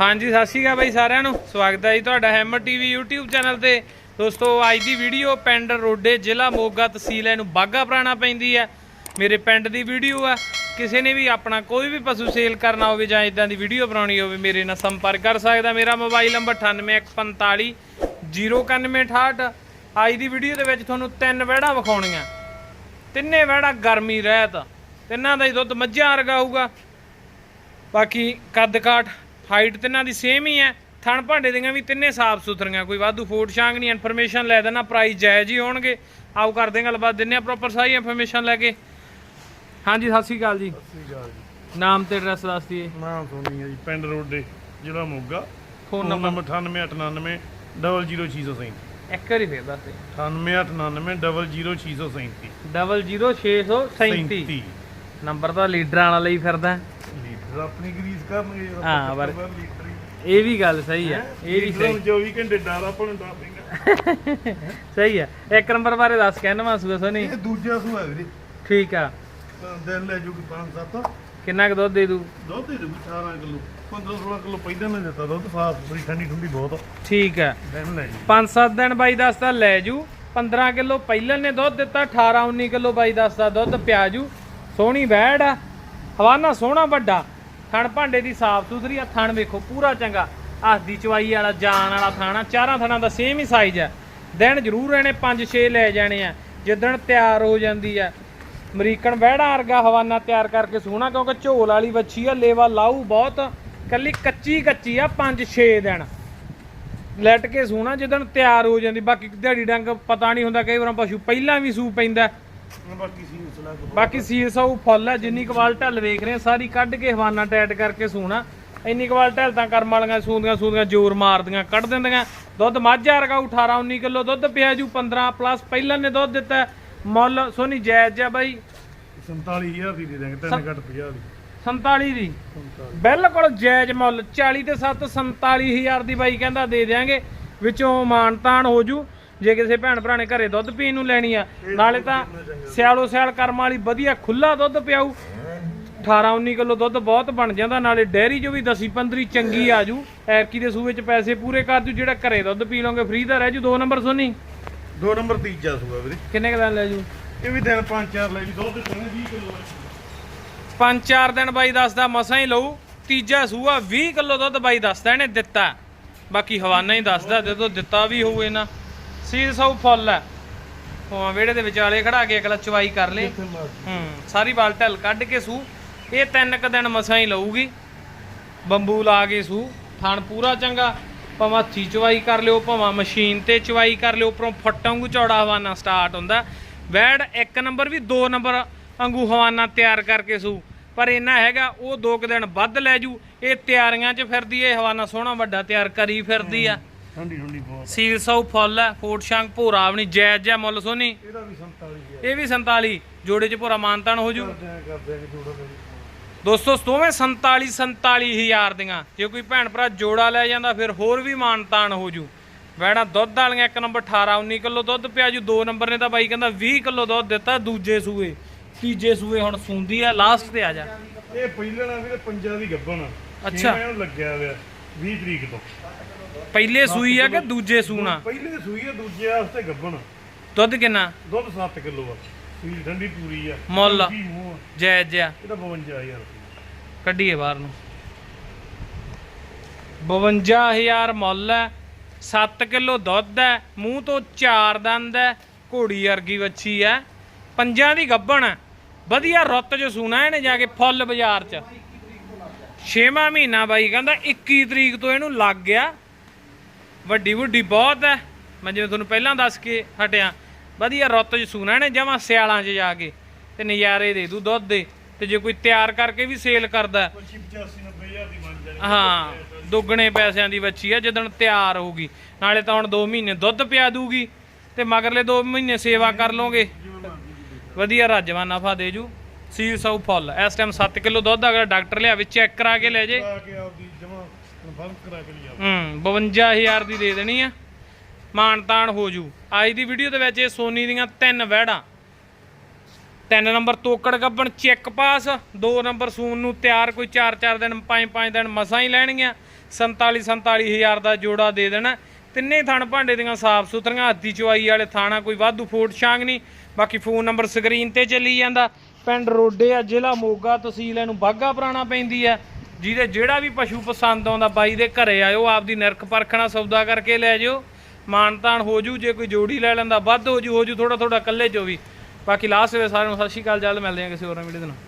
ਹਾਂਜੀ, ਸਤਿ ਸ਼੍ਰੀ ਅਕਾਲ ਬਾਈ ਸਾਰਿਆਂ ਨੂੰ। ਸਵਾਗਤ ਹੈ ਜੀ ਤੁਹਾਡਾ ਹੈਮਰ ਟੀਵੀ YouTube ਚੈਨਲ ਤੇ। ਦੋਸਤੋ, ਅੱਜ ਦੀ ਵੀਡੀਓ ਪਿੰਡ ਰੋਡੇ ਜ਼ਿਲ੍ਹਾ ਮੋਗਾ ਤਹਿਸੀਲ ਇਹਨੂੰ ਬਾਗਾ ਪੁਰਾਣਾ ਪੈਂਦੀ ਹੈ। ਮੇਰੇ ਪਿੰਡ ਦੀ ਵੀਡੀਓ ਆ। ਕਿਸੇ ਨੇ ਵੀ ਆਪਣਾ ਕੋਈ ਵੀ ਪਸ਼ੂ ਸੇਲ ਕਰਨਾ ਹੋਵੇ ਜਾਂ ਇਦਾਂ ਦੀ ਵੀਡੀਓ ਬਣਾਉਣੀ ਹੋਵੇ, ਮੇਰੇ ਨਾਲ ਸੰਪਰਕ ਕਰ ਸਕਦਾ। ਮੇਰਾ ਮੋਬਾਈਲ ਨੰਬਰ 9845 09168 ਅੱਜ ਦੀ ਵੀਡੀਓ ਦੇ ਵਿੱਚ ਤੁਹਾਨੂੰ ਤਿੰਨ ਵਹਿੜਾਂ ਵਿਖਾਉਣੀਆਂ। ਤਿੰਨੇ ਵਹਿੜਾ ਗਰਮੀ, ਰਹਿਤ। ਤਿੰਨਾਂ ਦਾ ਹੀ ਦੁੱਧ ਮੱਝਾਂ ਵਰਗਾ ਹੋਊਗਾ। ਬਾਕੀ ਕੱਦ ਕਾਠ ਹਾਈਟ ਤਿੰਨਾਂ ਦੀ ਸੇਮ ਹੀ ਹੈ। ਥਣ ਭਾਂਡੇ ਦੀਆਂ ਵੀ ਤਿੰਨੇ ਸਾਫ਼ ਸੁਥਰੀਆਂ ਕੋਈ ਵਾਧੂ ਫੋਟ ਸ਼ਾਂਗ ਨਹੀਂ ਇਨਫੋਰਮੇਸ਼ਨ ਲੈ ਦੇਣਾ ਪ੍ਰਾਈਸ ਜਾਇਜ਼ ਹੀ ਹੋਣਗੇ। ਆਓ ਕਰਦੇ ਹਾਂ ਗੱਲਬਾਤ ਦਿੰਨੇ ਆ ਪ੍ਰੋਪਰ ਸਾਰੀ ਇਨਫੋਰਮੇਸ਼ਨ ਲੈ ਕੇ। ਹਾਂਜੀ ਸਤਿ ਸ਼੍ਰੀ ਅਕਾਲ ਜੀ। ਨਾਮ ਤੇ ਐਡਰੈਸ ਦੱਸ ਦਈਏ। ਨਾਮ ਸੋਨੀ ਹੈ ਜੀ ਪਿੰਡ ਰੋਡੇ ਜ਼ਿਲ੍ਹਾ ਮੋਗਾ। ਫੋਨ ਨੰਬਰ ਨੰਬਰ 9898 00637 ਇੱਕ ਵਾਰੀ ਫੇਰ ਦੱਸ ਦੇ 9898 00637 00637 ਨੰਬਰ ਤਾਂ ਲੀਡਰਾਂ ਵਾਲਾ ਲਈ ਫਿਰਦਾ। ਆਪਣੀ ਗਰੀਸ ਕਰਨਗੇ ਹਾਂ, ਪਰ-। ਇਹ ਵੀ ਗੱਲ ਸਹੀ ਹੈ ਇਹ ਵੀ ਸਹੀ ਨੂੰ 24 ਘੰਟੇ ਡਰ ਡਰ ਪੈਂਦਾ ਸਹੀ ਹੈ। ਇੱਕ ਨੰਬਰ ਬਾਰੇ ਦੱਸ ਕਹਿਣਾ ਸੂਆ ਸੋਨੀ ਇਹ ਦੂਜਾ ਸੂਆ ਹੈ ਵੀਰੇ। ਠੀਕ ਆ। ਦਿਨ ਲੈ ਜੂਗੀ 5-7 ਕਿੰਨਾ ਕੁ ਦੁੱਧ ਦੇ ਦੂ? ਦੁੱਧ ਦੇ ਦੂ 18 ਕਿਲੋ। 15-16 ਕਿਲੋ ਪਹਿਲਾਂ ਨੇ ਦਿੱਤਾ ਦੁੱਧ ਸਾਫ਼ ਸੁਥਰੀ ਠੰਡੀ ਠੰਡੀ ਬਹੁਤ ਠੀਕ ਹੈ। ਦਿਨ ਲੈ ਜੀ। 5-7 ਦਿਨ ਬਾਈ ਦੱਸਦਾ ਲੈ ਜੂ। 15 ਕਿਲੋ ਪਹਿਲਾਂ ਨੇ ਦੁੱਧ ਦਿੱਤਾ 18-19 ਕਿਲੋ ਬਾਈ ਦੱਸਦਾ ਦੁੱਧ ਪਿਆ ਜੂ। ਸੋਹਣੀ ਵੈੜ ਆ। ਹਵਾਨਾ ਸੋਹਣਾ ਵੱਡਾ। ਥਣ ਭਾਂਡੇ ਦੀ ਸਾਫ਼ ਸੁਥਰੀ ਆ, ਥਣ ਵੇਖੋ ਪੂਰਾ ਚੰਗਾ। ਹੱਥ ਦੀ ਚਵਾਈ ਵਾਲਾ, ਜਾਨ ਵਾਲਾ ਥਾਣਾ ਚਾਰਾਂ ਥਣਾਂ ਦਾ ਸੇਮ ਹੀ ਸਾਈਜ਼ ਆ। ਦਿਨ ਜ਼ਰੂਰ ਇਹਨੇ 5-6 ਲੈ ਜਾਣੇ ਆ, ਜਿੱਦਣ ਤਿਆਰ ਹੋ ਜਾਂਦੀ ਆ। ਅਮਰੀਕਨ ਵਹਿੜਾ ਵਰਗਾ ਹਵਾਨਾ ਤਿਆਰ ਕਰਕੇ ਸੋਹਣਾ, ਕਿਉਂਕਿ ਝੋਲ ਵਾਲੀ ਵੱਛੀ ਆ, ਲੇਵਾ ਲਾਊ ਬਹੁਤ। ਕੱਲੀ ਕੱਚੀ ਕੱਚੀ ਆ 5-6 ਦਿਨ। ਲੈਟ ਕੇ ਸੋਣਾ ਜਦੋਂ ਤਿਆਰ ਹੋ ਜਾਂਦੀ, ਬਾਕੀ ਦਿਹਾੜੀ ਡੰਗ ਪਤਾ ਨਹੀਂ ਹੁੰਦਾ, ਕਈ ਵਾਰ ਪਸ਼ੂ ਪਹਿਲਾਂ ਵੀ ਸੂ ਪੈਂਦਾ। ਬਾਕੀ ਸੀ ਉਸ ਲਾ ਬਾਕੀ ਸੀਲ ਸੌ ਫੁੱਲ ਹੈ ਜਿੰਨੀ ਕਵਾਲ ਢੱਲ ਵੇਖ ਰਹੇ ਆ, ਸਾਰੀ ਕੱਢ ਕੇ ਹਵਾਨਾ ਟੈਟ ਕਰਕੇ ਸੂਣਾ। ਇੰਨੀ ਕਵਾਲ ਢੱਲ ਤਾਂ ਕਰਮ ਵਾਲੀਆਂ ਸੂੰਦੀਆਂ ਸੂੰਦੀਆਂ ਜ਼ੋਰ ਮਾਰਦੀਆਂ ਕੱਢ ਦਿੰਦੀਆਂ। ਦੁੱਧ ਮੱਝਾ ਵਰਗਾ 18 19 ਕਿਲੋ ਦੁੱਧ ਪਿਆ ਜੂ 15 ਪਲੱਸ ਪਹਿਲਾਂ ਨੇ ਦੁੱਧ ਦਿੱਤਾ। ਹੈ। ਮੁੱਲ ਸੋਨੀ ਜਾਇਜ਼ ਆ ਬਾਈ। 47000 ਦੀ ਦੇ ਦਾਂਗੇ ਤਿੰਨ ਘੱਟ 50 ਦੀ। 47 ਦੀ। ਬਿਲਕੁਲ ਜਾਇਜ਼ ਮੁੱਲ 40 ਤੇ 7 47000 ਦੀ ਬਾਈ ਕਹਿੰਦਾ ਦੇ ਦਿਆਂਗੇ। ਵਿੱਚੋਂ ਮਾਨਤਾਨ ਹੋ ਜੂ। ਜੇ ਕਿਸੇ ਭੈਣ ਭਰਾ ਨੇ ਘਰੇ ਦੁੱਧ ਪੀਣ ਨੂੰ ਲੈਣੀ ਆ ਨਾਲੇ ਤਾਂ ਸਿਆਲੋ ਸਿਆਲ ਕਰਮ ਵਾਲੀ ਵਧੀਆ ਖੁੱਲਾ ਦੁੱਧ ਪਿਆਊ। 18 19 ਕਿਲੋ ਦੁੱਧ ਬਹੁਤ ਬਣ ਜਾਂਦਾ ਨਾਲੇ ਡੈਰੀ ਜੋ ਵੀ 10 15 ਚੰਗੀ ਆ ਜੂ। ਐਰਕੀ ਦੇ ਸੂਏ ਚ ਪੈਸੇ ਪੂਰੇ ਕਰ ਜੂ ਜਿਹੜਾ ਘਰੇ ਦੁੱਧ ਪੀ ਲਓਗੇ ਫ੍ਰੀ ਦਾ ਰਹਿ ਜੂ। ਦੋ ਨੰਬਰ ਸੋਨੀ? ਦੋ ਨੰਬਰ ਤੀਜਾ ਸੂਆ ਵੀਰੇ। ਕਿੰਨੇ ਕੁ ਦਿਨ ਲੈ ਜੂ? ਇਹ ਵੀ ਦਿਨ 5-4 ਲੈ ਜੀ ਦੁੱਧ ਦੇਣਾ 20 ਕਿਲੋ ਪੰਜ ਚਾਰ ਦਿਨ ਬਾਈ ਦੱਸਦਾ ਮਸਾਂ ਹੀ ਲਊ। ਤੀਜਾ ਸੂਆ 20 ਕਿਲੋ ਦੁੱਧ ਬਾਈ ਦੱਸਦਾ ਇਹਨੇ ਦਿੱਤਾ। ਬਾਕੀ ਹਵਾਨਾ ਹੀ ਦੱਸਦਾ ਜਦੋਂ ਦਿੱਤਾ ਵੀ ਹੋਊ ਇਹਨਾਂ ਸੀਲ ਸੌ ਫੁੱਲ ਹੈ ਉਹ ਵਿਹੜੇ ਦੇ ਵਿਚਾਲੇ ਖੜਾ ਕੇ ਅਗਲਾ ਚਵਾਈ ਕਰ ਲੇ। ਹੂੰ ਸਾਰੀ ਬਾਲ ਢਲ ਕੱਢ ਕੇ ਸੂ। ਇਹ ਤਿੰਨ ਕ ਦਿਨ ਮਸਾਂ ਹੀ ਲਊਗੀ। ਬੰਬੂ ਲਾ ਕੇ ਸੂ। ਥਣ ਪੂਰਾ ਚੰਗਾ। ਭਾਵੇਂ ਹੱਥੀ ਚਵਾਈ ਕਰ ਲਿਓ ਭਾਵੇਂ ਮਸ਼ੀਨ ਤੇ ਚਵਾਈ ਕਰ ਲਿਓ ਉੱਪਰੋਂ ਫੱਟਾਂ ਵਾਂਗੂ ਚੌੜਾ ਹਵਾਨਾ ਸਟਾਰਟ ਹੁੰਦਾ। ਵੈੜ ਇੱਕ ਨੰਬਰ ਵੀ ਦੋ ਨੰਬਰ ਵਾਂਗੂ ਹਵਾਨਾ ਤਿਆਰ ਕਰਕੇ ਸੂ। ਪਰ ਇਹਨਾਂ ਹੈਗਾ ਉਹ ਦੋ ਕੁ ਦਿਨ ਵੱਧ ਲੈ ਜੂ। ਇਹ ਤਿਆਰੀਆਂ 'ਚ ਫਿਰਦੀ ਏ ਹਵਾਨਾ ਸੋਹਣਾ ਵੱਡਾ ਤਿਆਰ ਕਰੀ ਫਿਰਦੀ ਆ। ਠੰਡੀ ਠੰਡੀ ਬਹੁਤ। ਸੀਲ ਸੌ ਫੁੱਲ ਹੈ ਫੋਟ ਸ਼ੰਕ ਭੋਰਾ ਵੀ ਨਹੀਂ ਜਾਇਜ਼ ਜਿਹਾ ਮੁੱਲ ਸੋਨੀ। ਇਹਦਾ ਵੀ 47 ਹੈ ਇਹ ਵੀ 47 ਜੋੜੇ 'ਚ ਭੋਰਾ ਮਾਨਤਾਨ ਹੋ ਜੂ। ਕਰਦੇ ਜੋੜਾ ਦੇ ਦੋਸਤੋ ਦੋਵੇਂ 47 47000 ਦੀਆਂ। ਜੇ ਕੋਈ ਭੈਣ ਭਰਾ ਜੋੜਾ ਲੈ ਜਾਂਦਾ ਫਿਰ ਹੋਰ ਵੀ ਮਾਨਤਾਨ ਹੋ ਜੂ। ਵੈਣਾ ਦੁੱਧ ਵਾਲੀਆਂ ਇੱਕ ਨੰਬਰ 18 19 ਕਿਲੋ ਦੁੱਧ ਪਿਆ ਜੂ। ਦੋ ਨੰਬਰ ਨੇ ਤਾਂ ਬਾਈ ਕਹਿੰਦਾ 20 ਕਿਲੋ ਦੁੱਧ ਦਿੱਤਾ ਦੂਜੇ ਸੂਏ। ਤੀਜੇ ਸੂਏ ਹੁਣ ਸੂੰਦੀ ਆ ਲਾਸਟ ਤੇ ਆ ਜਾ। ਇਹ ਪਹਿਲਣਾ ਵੀਰੇ ਪੰਜਾ ਦੀ ਗੱਬਣ ਆ। ਅੱਛਾ। ਲੱਗਿਆ ਹੋਇਆ 20 ਤਰੀਕ ਤੋਂ। ਪਹਿਲੇ ਸੂਈ ਆ ਕਿ ਦੂਜੇ ਸੂਣਾ? ਪਹਿਲੇ ਸੂਈ ਆ ਦੂਜੇ ਵਾਸਤੇ ਗੱਬਣ। ਦੁੱਧ ਕਿੰਨਾ? ਦੁੱਧ 7 ਕਿਲੋ ਆ। ਸੂਈ ਠੰਡੀ ਪੂਰੀ ਆ। ਮੁੱਲ। ਕੀ ਮੂੰਹ ਆ। ਜਾਇਜ਼ ਜਿਹਾ ਇਹਦਾ 52000 ਕੱਢੀਏ ਬਾਹਰ ਨੂੰ। 52000 ਮੁੱਲ ਹੈ 7 ਕਿਲੋ ਦੁੱਧ ਹੈ ਮੂੰਹ ਤੋਂ ਚਾਰ ਦੰਦ ਹੈ ਘੋੜੀ ਵਰਗੀ ਵੱਛੀ ਹੈ ਪੰਜਾਂ ਦੀ ਗੱਭਣ ਹੈ ਵਧੀਆ ਰੁੱਤ ਚ ਸੂਣਾ ਇਹਨੇ ਜਾ ਕੇ ਫੁੱਲ ਬਾਜ਼ਾਰ ਚ। ਛੇਵਾਂ ਮਹੀਨਾ ਬਾਈ ਕਹਿੰਦਾ 21 ਤਰੀਕ ਤੋਂ ਇਹਨੂੰ ਲੱਗ ਗਿਆ। ਵੱਡੀ ਵੱਡੀ ਬਹੁਤ ਹੈ। ਮੈਂ ਜਿਵੇਂ ਤੁਹਾਨੂੰ ਪਹਿਲਾਂ ਦੱਸ ਕੇ ਹਟਿਆ ਵਧੀਆ ਰੁੱਤ ਚ ਸੂਣਾ ਇਹਨੇ ਜਮਾਂ ਸਿਆਲਾਂ 'ਚ ਜਾ ਕੇ। ਤੇ ਨਜ਼ਾਰੇ ਦੇ ਦੂ ਦੁੱਧ ਦੇ ਤੇ ਜੇ ਕੋਈ ਤਿਆਰ ਕਰਕੇ ਵੀ ਸੇਲ ਕਰਦਾ ਹੈ, 85 90000 ਦੀ ਬਣ ਜਾਣੀ। ਹਾਂ ਦੁੱਗਣੇ ਪੈਸਿਆਂ ਦੀ ਬੱਚੀ ਆ ਜਦੋਂ ਤਿਆਰ ਹੋਊਗੀ। ਨਾਲੇ ਤਾਂ ਹੁਣ 2 ਮਹੀਨੇ ਦੁੱਧ ਪਿਆ ਦੂਗੀ ਤੇ ਮਗਰਲੇ 2 ਮਹੀਨੇ ਸੇਵਾ ਕਰ ਲੋਗੇ ਵਧੀਆ ਰਾਜਵਾ ਨਫਾ ਦੇ ਜੂ। ਸੀਲ ਸੌ ਫੁੱਲ। ਇਸ ਟਾਈਮ 7 ਕਿਲੋ ਦੁੱਧ ਅਗਰ ਡਾਕਟਰ ਲਿਆ ਵਿੱਚ ਚੈੱਕ ਕਰਾ ਕੇ ਲੈ ਜੇ। ਕਨਫਰਮ ਕਰਾ ਕੇ ਲਿਆ ਹੂੰ 52000 ਦੀ ਦੇ ਦੇਣੀ ਆ। ਮਾਨਤਾਨ ਹੋ ਜੂ। ਅੱਜ ਦੀ ਵੀਡੀਓ ਦੇ ਵਿੱਚ ਇਹ ਸੋਨੀ ਦੀਆਂ ਤਿੰਨ ਵਹਿੜਾਂ। ਤਿੰਨ ਨੰਬਰ ਤੋਕੜ ਗੱਬਣ, ਚੈੱਕ ਪਾਸ। ਦੋ ਨੰਬਰ ਸੂਨ ਨੂੰ ਤਿਆਰ, ਕੋਈ 4-4 ਦਿਨ 5-5 ਦਿਨ ਮਸਾਂ ਹੀ ਲੈਣਗੀਆਂ। 47 47000 ਦਾ ਜੋੜਾ ਦੇ ਦੇਣਾ। ਤਿੰਨੇ ਥਣ ਭਾਂਡੇ ਦੀਆਂ ਸਾਫ਼ ਸੁਥਰੀਆਂ, ਹੱਥੀ ਚਵਾਈ ਵਾਲੇ ਥਾਣਾ ਕੋਈ ਵਾਧੂ ਫੋਟ ਛਾਂਗ ਨਹੀਂ ਬਾਕੀ ਫੋਨ ਨੰਬਰ ਸਕਰੀਨ ਤੇ ਚੱਲੀ ਜਾਂਦਾ। ਪਿੰਡ ਰੋਡੇ ਆ, ਜ਼ਿਲ੍ਹਾ ਮੋਗਾ, ਤਹਿਸੀਲ ਇਹਨੂੰ ਬਾਗਾ ਪੁਰਾਣਾ ਪੈਂਦੀ ਆ। ਜਿਹਦੇ ਜਿਹੜਾ ਵੀ ਪਸ਼ੂ ਪਸੰਦ ਆਉਂਦਾ ਬਾਈ ਦੇ ਘਰੇ ਆਇਓ, ਆਪਦੀ ਨਿਰਖ ਪਰਖਣਾ ਸੌਦਾ ਕਰਕੇ ਲੈ ਜਿਓ। ਮਾਨਤਾਨ ਹੋ ਜੂ, ਜੇ ਕੋਈ ਜੋੜੀ ਲੈ ਲੈਂਦਾ ਵੱਧ ਹੋ ਜੂ ਹੋ ਜੂ ਥੋੜਾ ਥੋੜਾ ਕੱਲੇ ਚੋ ਵੀ। ਬਾਕੀ ਲਾਸਟ ਵੇ ਸਾਰਿਆਂ ਨੂੰ ਸਤਿ ਸ਼੍ਰੀ ਅਕਾਲ, ਜਲਦ ਮਿਲਦੇ ਹਾਂ ਕਿਸੇ ਹੋਰ ਵੀਡੀਓ ਦੇ ਨਾਲ।